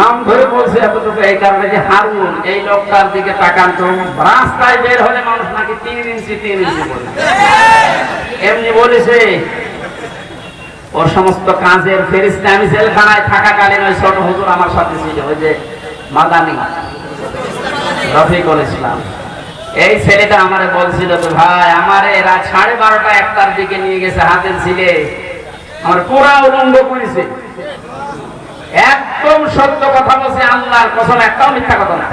নাম ধরে বলছে এতটুকু এই কারণে যে হারুন, এই লোকটার দিকে তাকান তো রাস্তায় বের হলে মানুষ নাকি তিন ইঞ্চি তিন ইঞ্চি বলে। এমনি বলেছে, ওর সমস্ত কাজের ফেরিস্তে আমি জেলখানায় থাকাকালীন ওই ছোট হুজুর আমার সাথে ছিল, ওই যে মাদানি, রফিকুল ইসলাম। এই ছেলেটা আমারে বলছিল তো ভাই, আমারে রাত সাড়ে বারোটা একটার দিকে নিয়ে গেছে হাতের ছিলে। আমার পুরা উলঙ্গ করেছে। একদম সত্য কথা বলছে আল্লাহর কসম একটাও মিথ্যা কথা না।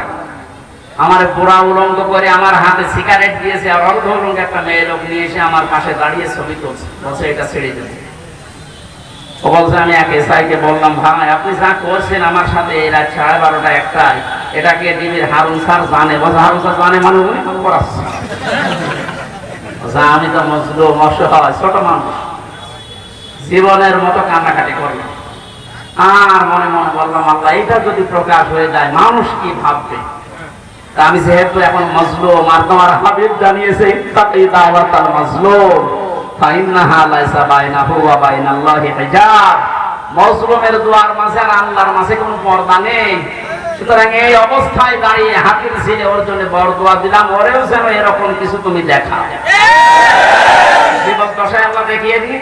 আমার পুরা উলঙ্গ করে আমার হাতে সিগারেট দিয়েছে আর অর্ধ উলঙ্গ একটা মেয়ে লোক নিয়ে এসে আমার পাশে দাঁড়িয়ে ছবি তুলছে বলছে এটা ছেড়ে দেবে ও বলছে আমি এক এসআইকে বললাম ভাই আপনি যা করছেন আমার সাথে এই রাত সাড়ে বারোটা একটাই এটাকে ডিবির হারুন স্যার জানে? বলছে হারুন স্যার জানে মানে উনি করাচ্ছে বলছে, আমি তো মজলু অসহায় ছোট মানুষ। জীবনের মতো কান্নাকাটি করলাম। আর মনে মনে বললাম আল্লাহ এটা যদি প্রকাশ হয়ে যায় মানুষ কি ভাববে? আমি যেহেতু এখন মজলুম আর তোমার হাবিব জানিয়েছে ইত্তাকি দাওয়াতাল মাজলুম ফাইন্নাহা লাইসা বাইনাহু ওয়া বাইনাল্লাহি হিজাব। মজলুমের দুয়ার মাঝে আর আল্লাহর মাঝে কোনো পর্দা নেই। সুতরাং এই অবস্থায় দাঁড়িয়ে ছিলে ওর জন্য বড় দোয়া দিলাম ওরেও যেন এরকম কিছু তুমি দেখাও। জীবন দশায় দেখিয়ে দিন।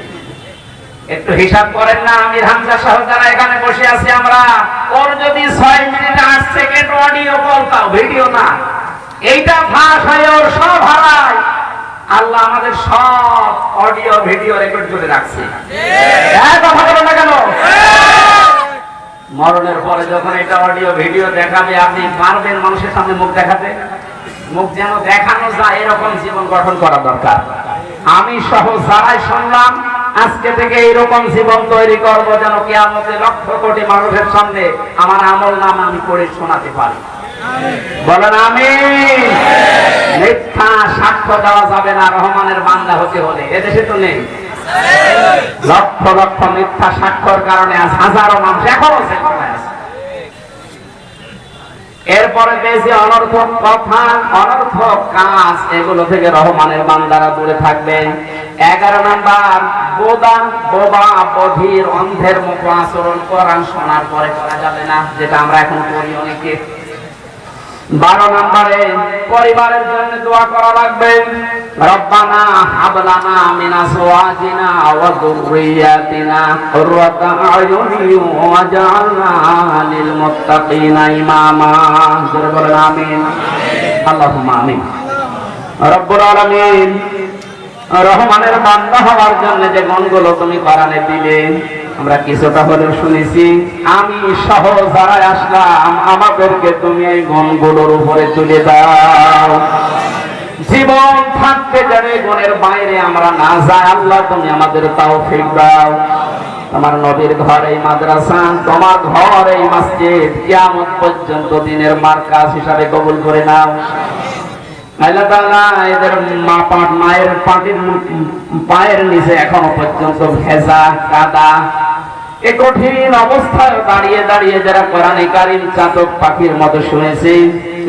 একটু হিসাব করেন না আমির হামজা সহ যারা এখানে বসে আছি আমরা। ওর যদি ছয় মিনিট আট সেকেন্ড অডিও কল পাও ভিডিও না। এইটা ফাঁস হয়ে ওর সব হারায়। আল্লাহ আমাদের সব অডিও ভিডিও রেকর্ড করে রাখছে। হ্যাঁ, কথা বলো না কেন? মরণের পরে যখন এটা অডিও ভিডিও দেখাবে আপনি পারবেন মানুষের সামনে মুখ দেখাতে। মুখ যেন দেখানো যায় এরকম জীবন গঠন করা দরকার। আমি সহ যারাই শুনলাম আজকে থেকে এইরকম জীবন তৈরি করব যেন কি আমাদের লক্ষ কোটি মানুষের সামনে আমার আমল নাম আমি করে শোনাতে পারি। বলেন আমি মিথ্যা সাক্ষ্য দেওয়া যাবে না রহমানের বান্দা হতে হলে। এদেশে তো নেই। লক্ষ লক্ষ মিথ্যা সাক্ষর কারণে আজ হাজারো মানুষ এখনও আছে। এরপরে পেয়েছি অনর্থক কথা, অনর্থক কাজ, এগুলো থেকে রহমানের বান্দারা দূরে থাকবে এগারো নাম্বার বোদা বোবা, বধির, অন্ধের মতো আচরণ কোরআন শোনার পরে করা যাবে না, যেটা আমরা এখন করি অনেকে। বারো নাম্বারে, পরিবারের জন্য দোয়া করা লাগবে। মিন আজওয়াজিনা ওয়া যুররিয়াতিনা কুররাতা আয়ুনি ওয়াজআলনা লিল মুত্তাকিনা ইমামা। জোরে বলেন আমিন। আল্লাহুম্মা আমিন। রব্বুল আলামিন, রহমানের বান্দা হওয়ার জন্য যে গুণগুলো তুমি কোরআনে দিলে, আমরা কিছুটা হলেও শুনেছি, আমি সহ যারা আসলাম, আমাদেরকে তুমি এই গুণগুলোর উপরে তুলে দাও। জীবন থাকতে যাবে গুণের বাইরে আমরা না যাই। আল্লাহ তুমি আমাদের তাও ফিক দাও। তোমার নবীর ঘর এই মাদ্রাসা, তোমার ঘর এই মসজিদ। কিয়ামত পর্যন্ত দিনের মার্কাজ হিসাবে কবুল করে নাও। এদের মা পাট মায়ের পাটির পায়ের নিচে এখনও পর্যন্ত ভেজা, কাদা। এ কঠিন অবস্থায় দাঁড়িয়ে দাঁড়িয়ে যারা কোরআনে কারিম চাতক পাখির মতো শুনেছি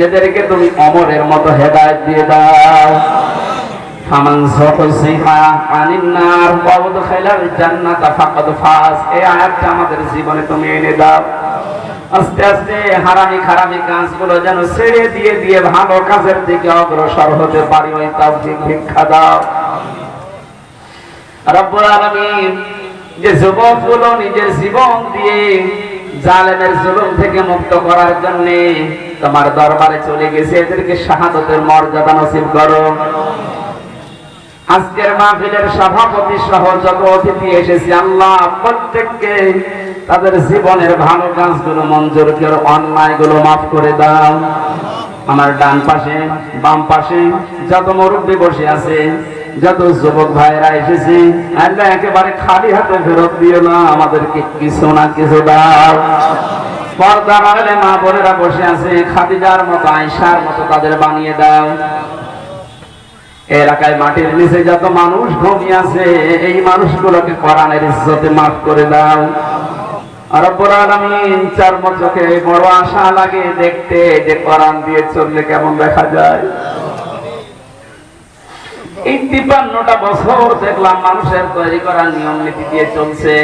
এদেরকে তুমি অমরের মতো হেদায়েত দিয়ে দাও। ফামান যুহজিহা আমাদের জীবনে তুমি এনে দাও। আস্তে আস্তে হারামি খারামি কাজগুলো যেন ছেড়ে দিয়ে দিয়ে ভালো কাজের দিকে অগ্রসর হতে পারি, ওই তাওফিক ভিক্ষা দাও। রব্বুল আলামিন যে যুবকগুলো নিজের জীবন দিয়ে জালেমের জুলুম থেকে মুক্ত করার জন্য তোমার দরবারে চলে গেছে। এদেরকে শাহাদতের মর্যাদা নসিব করো। আজকের মাহফিলের সভাপতি সহ যত অতিথি এসেছে, আল্লাহ প্রত্যেককে তাদের জীবনের ভালো কাজগুলো মঞ্জুর করে অন্যায়গুলো মাফ করে দাও। আমার ডান পাশে, বাম পাশে যত মুরব্বী বসে আছে যত যুবক ভাইরা এসেছে, আল্লাহ একেবারে খালি হাতে ফেরত দিও না, আমাদেরকে কিছু না কিছু দাও। পর্দার আড়ালে মা বোনেরা বসে আছে, খাদিজার মতো আয়সার মতো তাদের বানিয়ে দাও। এলাকায় মাটির নিচে যত মানুষ ঘুমিয়ে আছে, এই মানুষগুলোকে কোরআনের ইজ্জতে মাফ করে দাও। আর আলামিন চার চোখে বড় আশা লাগে দেখতে, যে কোরআন দিয়ে চললে কেমন দেখা যায়। এই তিপ্পান্নটা বছর দেখলাম মানুষের তৈরি নিয়ম নীতি দিয়ে চলছে।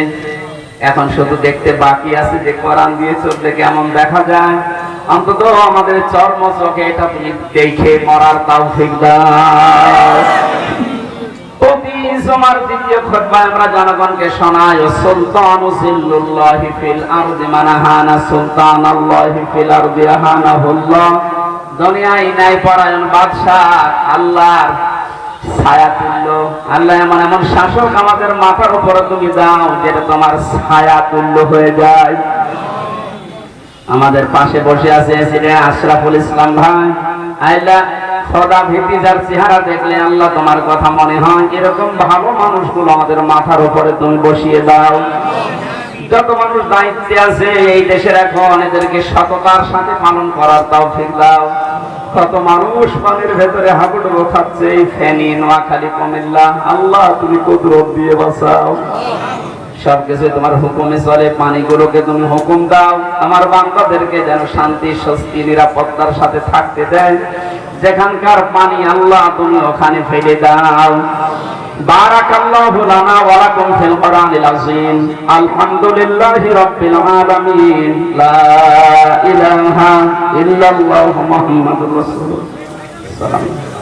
এখন শুধু দেখতে বাকি আছে যে কোরআন দিয়ে কেমন দেখা যায়? অন্তত আমাদের চর্ম চোখে এটা তুমি দেখে মরার তাও জনগণকে আহানাহুল্লাহ। দুনিয়ায় নাই পরায়ণ ছায়া তুল্য আল্লাহ এমন এমন শাসক আমাদের মাথার উপরে তুমি দাও, যেটা তোমার ছায়া তুল্য হয়ে যায়। আমাদের পাশে বসে আছে আশরাফুল ইসলাম ভাই। আল্লাহ সদা ভীতি যার চেহারা দেখলে আল্লাহ তোমার কথা মনে হয়। এরকম ভালো মানুষগুলো আমাদের মাথার উপরে তুমি বসিয়ে দাও। যত মানুষ দায়িত্বে আছে এই দেশের এখন এদেরকে সততার সাথে পালন করার তাও ঠিক দাও। কত মানুষ পানির ভেতরে হাবুডুবো খাচ্ছে, এই ফেনি, নোয়াখালী, কুমিল্লা। আল্লাহ, তুমি কুদরত দিয়ে বাঁচাও। সবকিছু তোমার হুকুমে চলে, পানিগুলোকে তুমি হুকুম দাও। আমার বান্দাদেরকে যেন শান্তি, স্বস্তি, নিরাপত্তার সাথে থাকতে দেয়। যেখানকার পানি আল্লাহ, তুমি ওখানে ফেলে দাও। বারাকাল্লাহু লানা ওয়া লাকুম ফিল কোরআনিল আযীম। আলহামদুলিল্লাহি রাব্বিল আলামিন। লা ইলাহা ইল্লাল্লাহু মুহাম্মাদুর রাসূলুল্লাহ। সাল্লাল্লাহু আলাইহি ওয়া সাল্লাম